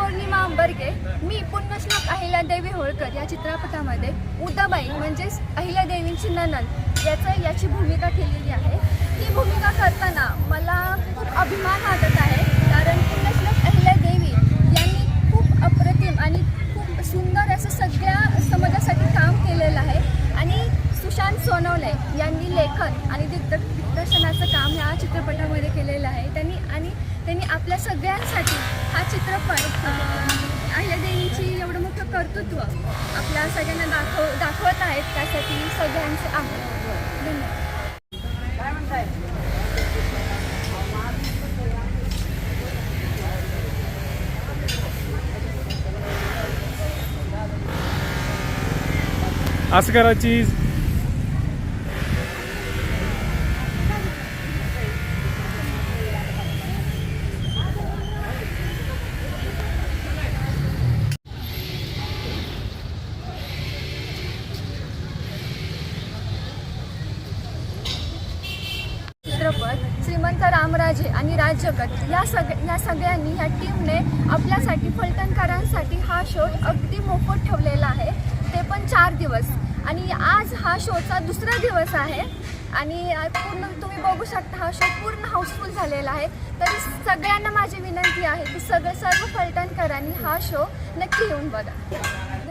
पौर्णिमा अंबरगे मी पुण्यश्लोक अहिल्यादेवी होळकर या चित्रपटामध्ये उदाबाई म्हणजेच अहिल्यादेवींची ननन याचं याची भूमिका केलेली आहे. ती भूमिका करताना मला खूप अभिमान वाटत आहे कारण पुण्यश्लोक अहिल्यादेवी यांनी खूप अप्रतिम आणि खूप सुंदर असं सगळ्या समाजासाठी काम केलेलं आहे. आणि सुशांत सोनवणे यांनी लेखन आणि दिग्द दिग्दर्शनाचं काम ह्या चित्रपटामध्ये केलेलं आहे. त्यांनी आणि त्यांनी आपल्या सगळ्यांसाठी हा चित्रपट अहिल्यादेवीची एवढं मोठं कर्तृत्व आपल्या सगळ्यांना दाखव दाखवत आहेत त्यासाठी सगळ्यांचे आभार. धन्यवाद असं चित्रपट श्रीमंत रामराजे आणि राजगट या सग या सगळ्यांनी ह्या टीमने आपल्यासाठी फलटणकरांसाठी हा शो अगदी मोफत ठेवलेला आहे. ते पण चार दिवस. आणि आज हा शोचा दुसरा दिवस आहे. आणि पूर्ण तुम्ही बघू शकता हा शो पूर्ण हाऊसफुल झालेला आहे. तरी सगळ्यांना माझी विनंती आहे की सगळे सर्व फलटणकरांनी हा शो नक्की येऊन बघा.